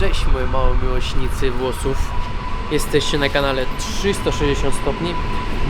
Cześć moi małe miłośnicy włosów. Jesteście na kanale 360 stopni.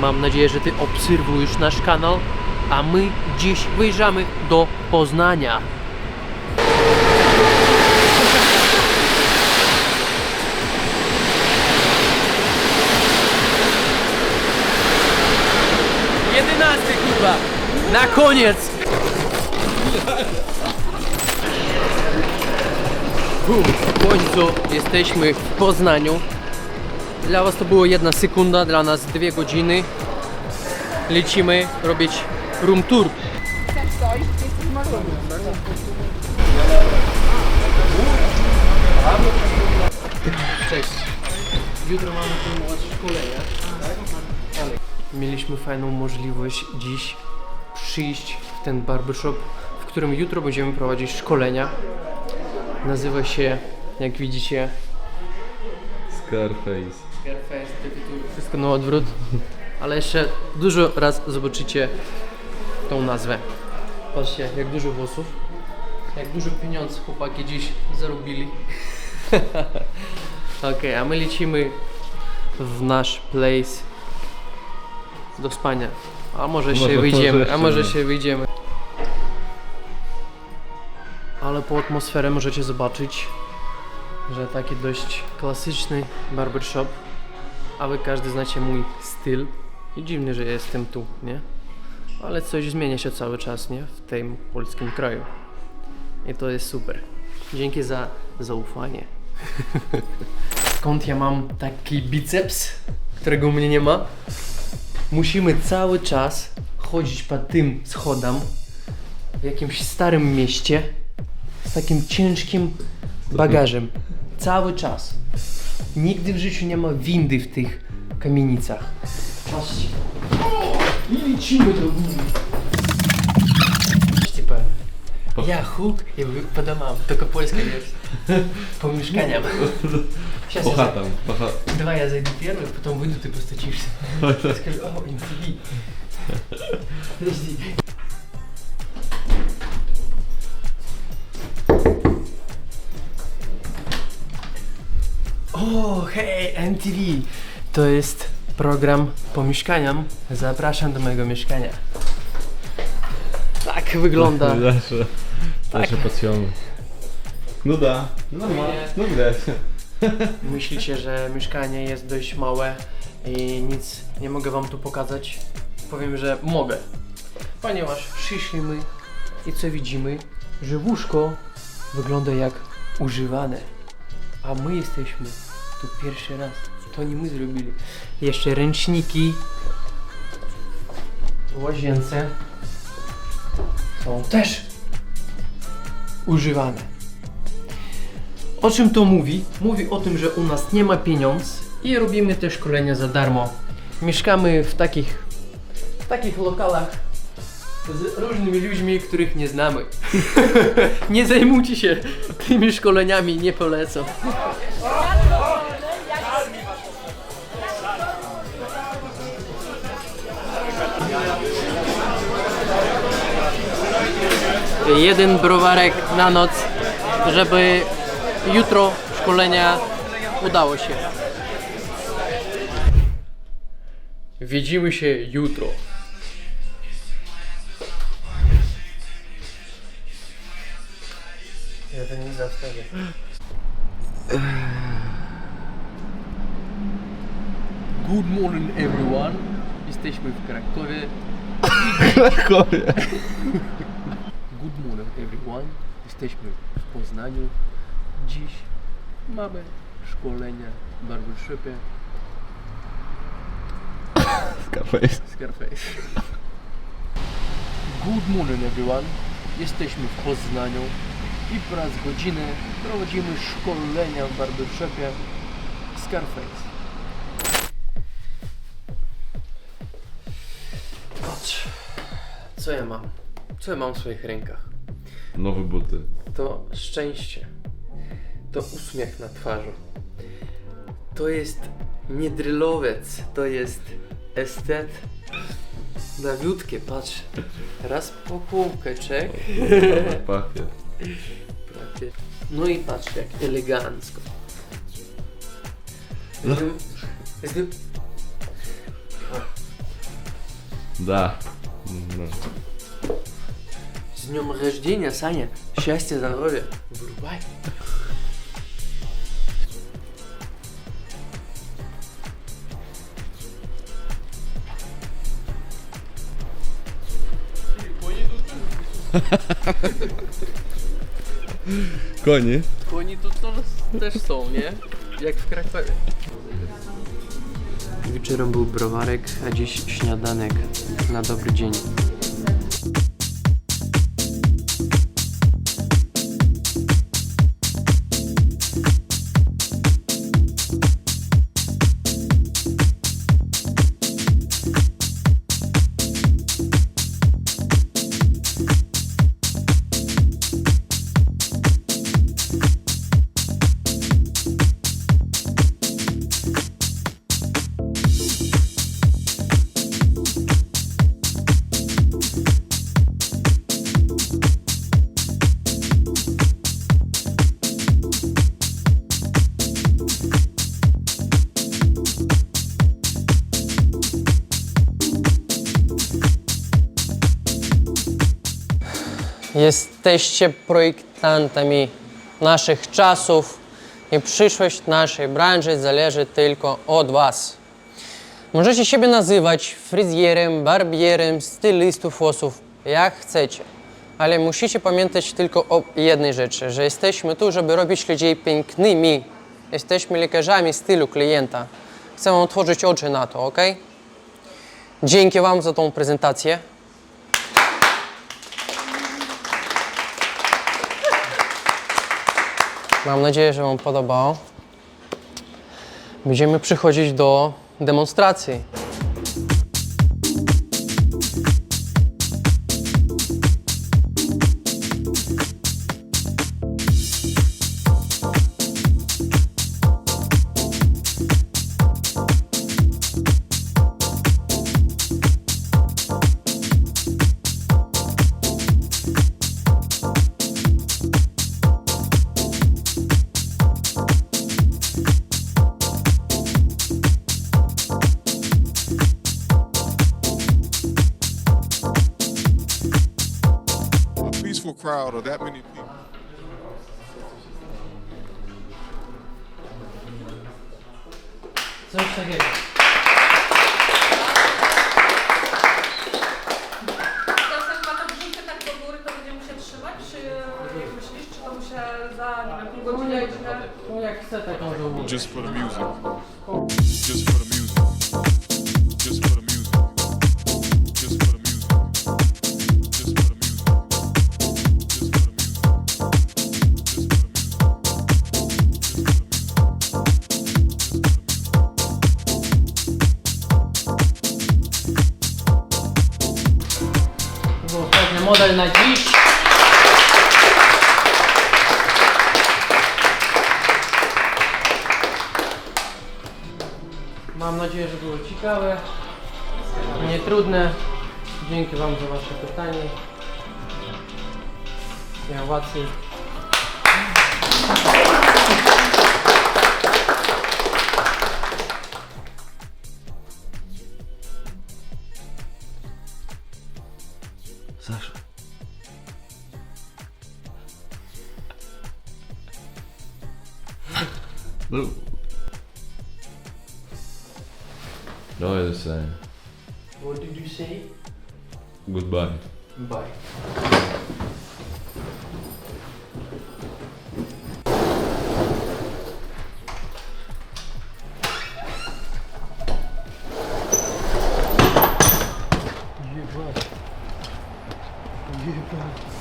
Mam nadzieję, że Ty obserwujesz nasz kanał, a my dziś wyjrzamy do Poznania. Jedenasty kurwa! Na koniec! W końcu jesteśmy w Poznaniu. Dla Was to było jedna sekunda, dla nas dwie godziny. Lecimy robić room tour. Cześć. Jutro mamy kontynuować szkolenia. Ale mieliśmy fajną możliwość dziś przyjść w ten barbershop, w którym jutro będziemy prowadzić szkolenia. Nazywa się, jak widzicie, Scarface. Scarface, tytuł, wszystko na odwrót. Ale jeszcze dużo raz zobaczycie tą nazwę. Patrzcie, jak dużo włosów. Jak dużo pieniędzy chłopaki dziś zarobili. Okej, a my lecimy w nasz place do spania. A może się Może- może wyjdziemy, a jeszcze może nie. się wyjdziemy. Ale po atmosferę możecie zobaczyć, że taki dość klasyczny barbershop. A wy każdy znacie mój styl. I dziwnie, że jestem tu, nie? Ale coś zmienia się cały czas, nie? W tym polskim kraju. I to jest super. Dzięki za zaufanie. Skąd ja mam taki biceps, którego u mnie nie ma? Musimy cały czas chodzić po tym schodom w jakimś starym mieście z takim ciężkim bagażem. Cały czas. Nigdy w życiu nie ma windy w tych kamienicach. Patrzcie. I lecimy do góry. Типа, я хук и вы по домам, только польская версия. По мешканям. Сейчас за- chatам. Po cha... давай я зайду первый, потом выйду, ты постучишься. Скажу, о, MTV. Подожди. Hej, MTV! To jest program po mieszkaniom. Zapraszam do mojego mieszkania. Tak wygląda. Tak. nasze pasjony. No da. No ma. No widać. Myślicie, że mieszkanie jest dość małe i nic nie mogę wam tu pokazać? Powiem, że mogę. Ponieważ przyszliśmy i co widzimy? Że łóżko wygląda jak używane. A my jesteśmy tu pierwszy raz. To nie my zrobili. Jeszcze ręczniki łazience są też używane. O czym to mówi? Mówi o tym, że u nas nie ma pieniądz i robimy te szkolenia za darmo. Mieszkamy w takich, w takich lokalach z różnymi ludźmi, których nie znamy. nie zajmujcie się tymi szkoleniami, nie polecam. Jeden browarek na noc, żeby jutro szkolenia udało się. Widzimy się jutro. Ja to nie. Good morning everyone. Jesteśmy w Krakowie. Krakowie. Good morning everyone. Jesteśmy w Poznaniu. Dziś mamy szkolenia w barbershopie Scarface. Scarface. Good morning everyone. Jesteśmy w Poznaniu i po raz godzinę prowadzimy szkolenia w barbershopie Scarface. Patrz, co ja mam? Co ja mam w swoich rękach? Nowe buty. to szczęście, to uśmiech na twarzy. To jest nie drylowiec, to jest estet. Dawiutkie, patrz. Raz po kółkę, czek. Pachnie. Prawie. No i patrz jak elegancko. Jakby Да. No С днем рождения, Саня. Счастья, здоровья. Вырубай. Коні. Коні тут też są, nie? Jak w Krakowie. Wieczorem był browarek, a dziś śniadanek na dobry dzień. Jesteście projektantami naszych czasów i przyszłość naszej branży zależy tylko od Was. Możecie siebie nazywać fryzjerem, barbierem, stylistów włosów, jak chcecie. Ale musicie pamiętać tylko o jednej rzeczy, że jesteśmy tu, żeby robić ludzi pięknymi. Jesteśmy lekarzami stylu klienta. Chcę otworzyć oczy na to, ok? Dzięki Wam za tą prezentację. Mam nadzieję, że Wam podobało. Będziemy przychodzić do demonstracji. Crowd or that many people. Coś takiego. Czasem ma to wrzucę tak do góry, to będzie mu się trzymać, czy jak myślisz, czy to mu się za, nie wiem, pół godziny? No jak chce, tak może umieć. Just for the music. Just for the music. Nadzieję, że było ciekawe, nie trudne. Dzięki Wam za Wasze pytanie. Ja łatwiej. Давай до свидания. What did you say? Goodbye. Bye. Ебать. Ебать.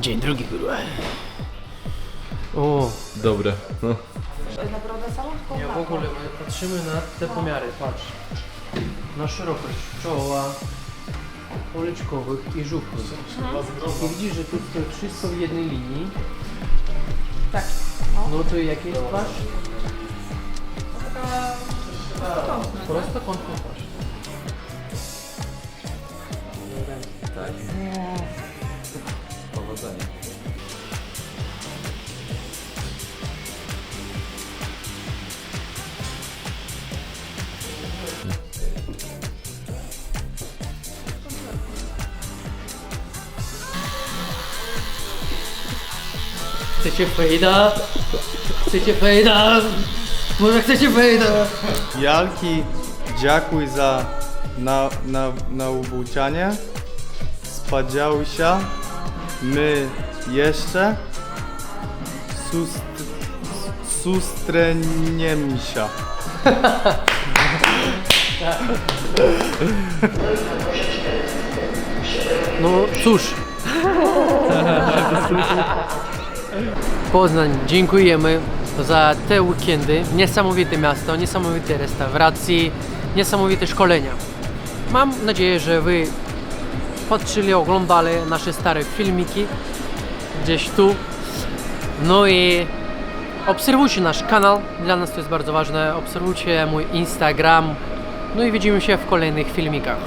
Dzień drugi, kurwa. O, Dobre. No. Na brodę samą, tylko Nie, w ogóle my patrzymy na te pomiary, patrz. Na szerokość czoła, policzkowych i żuchwy. I widzisz, że tu to wszystko w jednej linii. Tak. No to jaki jest twarz? Taka... Prosto kątna twarz. Tak. Powodzenia. Chcecie fejda? Chcecie fejda? Może chcecie fejda? Jalki, dziękuj za na, na, nauczanie. Spodziewam my jeszcze sust, sustreniemy się. No cóż. Poznań, dziękujemy za te weekendy. Niesamowite miasto, niesamowite restauracje, niesamowite szkolenia. Mam nadzieję, że Wy patrzyli, oglądali nasze stare filmiki gdzieś tu. No i obserwujcie nasz kanał, dla nas to jest bardzo ważne. Obserwujcie mój Instagram. No i widzimy się w kolejnych filmikach.